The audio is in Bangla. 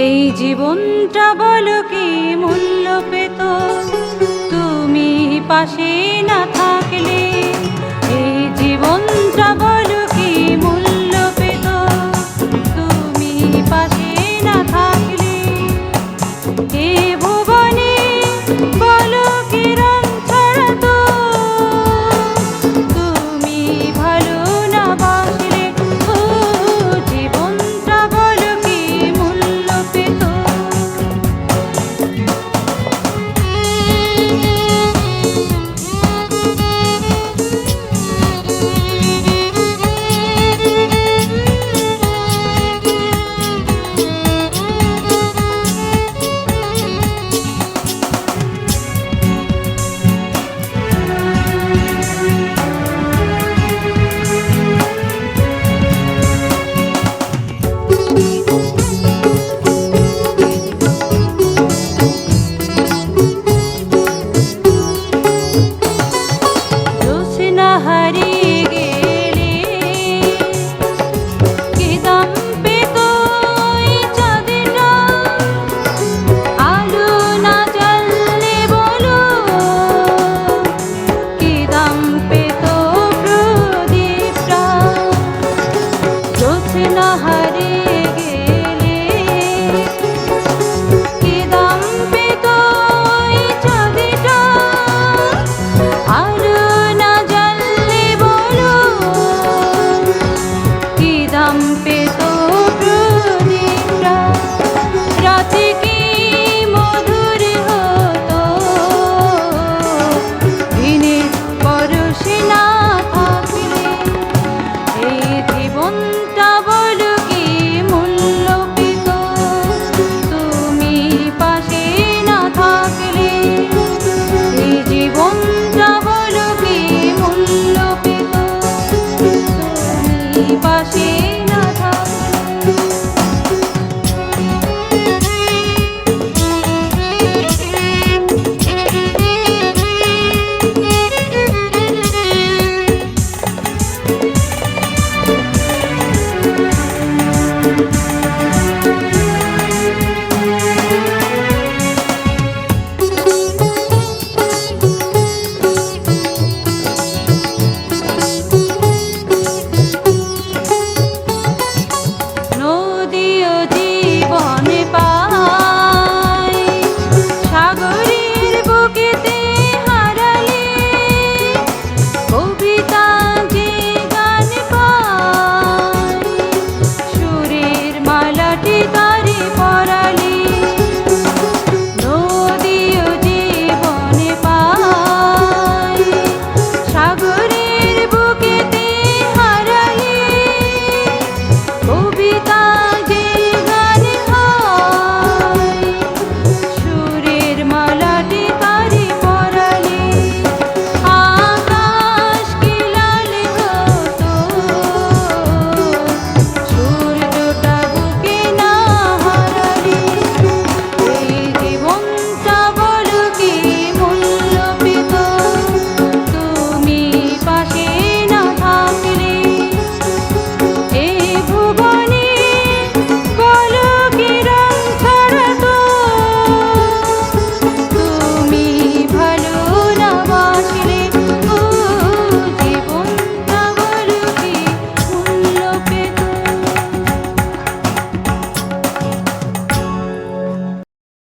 এই জীবনটা বলো কি মূল্য পেত? তুমি পাশে না থাকলে এই জীবনটা বলো কি মূল্য পেত? তুমি পাশে না থাকলে हरे